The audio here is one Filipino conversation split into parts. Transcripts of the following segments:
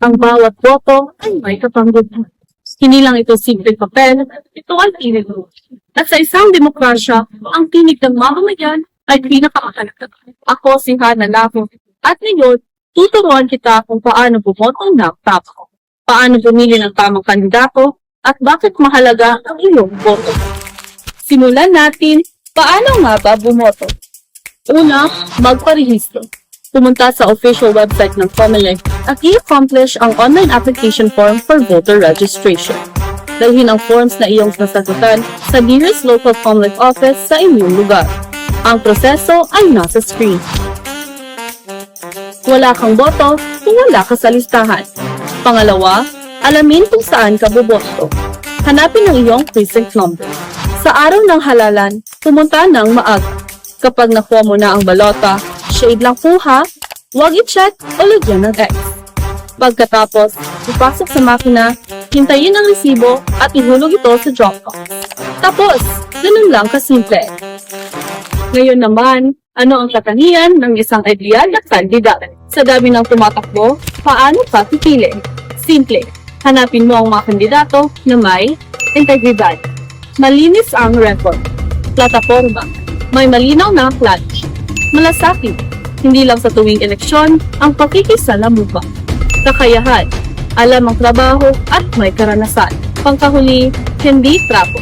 Ang bawat boto ay may kapangyarihan. Hindi lang ito simple papel, ito ay tinig. At sa isang demokrasya, ang tinig ng mamamayan ay pinakamahalaga. Ako si Hana Lavo. At ngayon, tuturuan kita kung paano bumoto ng tama. Paano pumili ng tamang kandidato at bakit mahalaga ang iyong boto. Simulan natin, paano nga ba bumoto? Una, magparehistro. Pumunta sa official website ng COMELEC at i-accomplish ang online application form for voter registration. Dalhin ang forms na iyong nasagutan sa nearest local COMELEC office sa inyong lugar. Ang proseso ay nasa screen. Wala kang boto kung wala ka sa listahan. Pangalawa, alamin kung saan ka boboto. Hanapin ang iyong precinct number. Sa araw ng halalan, pumunta ng maaga. Kapag nakuha mo na ang balota, shade lang po ha. Huwag i-check o lagyan ng X. Pagkatapos, ipasok sa makina, hintayin ang resibo at ihulog ito sa Dropbox. Tapos, ganun lang kasimple. Ngayon naman, ano ang katangian ng isang ideal na kandidat? Sa dami ng tumatakbo, paano ka pipili? Simple. Hanapin mo ang mga kandidato na may integridad. Malinis ang record. Plataforma. May malinaw na pledge. Malasakit. Hindi lang sa tuwing eleksyon ang pakikisalamuha. Kakayahan. Alam ang trabaho at may karanasan. Pangkahuli, hindi trapo.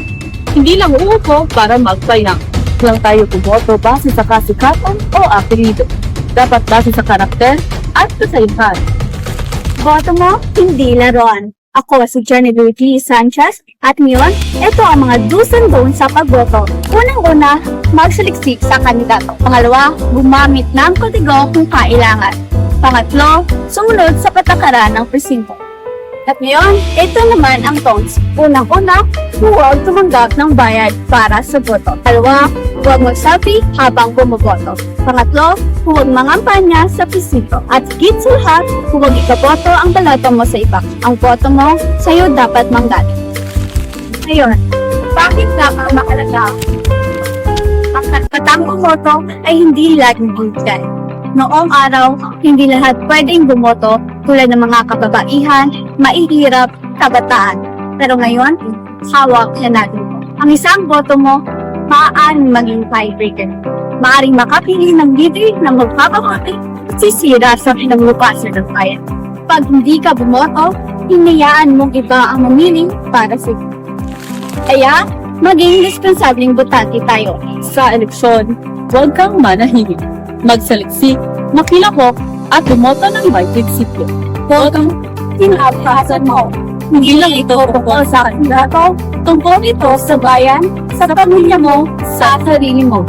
Hindi lang uupo para magpayang. Lang tayo bumoto base sa kasikatan o apelido. Dapat base sa karakter at kasayahan. Boto mo, hindi laruan. Ako si Jenny Luigi Sanchez at ngayon, ito ang mga do's and don'ts sa pagboto. Unang-una, magsaliksik sa kandidato. Pangalawa, gumamit ng kodigo kung kailangan. Pangatlo, sumunod sa patakaran ng presinto. At ngayon, ito naman ang don'ts. Unang-una, huwag tumanggap ng bayad para sa boto. Pangalawa, huwag mag-selfie habang bumoboto. Pangatlo, huwag mangampanya sa presinto. At higit sa lahat, huwag ikaboto ang baloto mo sa iba. Ang boto mo, sa'yo dapat manggaling. Ngayon, bakit nga ba mahalaga? Ang katangong boto ay hindi laging bigay. Noong araw, hindi lahat pwedeng bumoto tulad ng mga kababaihan, maihirap, kabataan. Pero ngayon, hawak na natin. Ang isang boto mo, maaaring maging tiebreaker. Maaaring makapili ng leader na magpapabuti at sisira sa pinaglupasan ng bayan. Pag hindi ka bumoto, hinayaan mong iba ang mamili para sa iyo. Kaya, maging responsableng botante tayo. Sa eleksyon, huwag kang manahimik. Magsaliksik, makilahok, at bumoto ng may prinsipyo. Huwag kang pinapasan mo. Hindi lang ito tungkol sa kandidato, tungkol ito sa bayan, sa pamilya mo, sa sarili mo.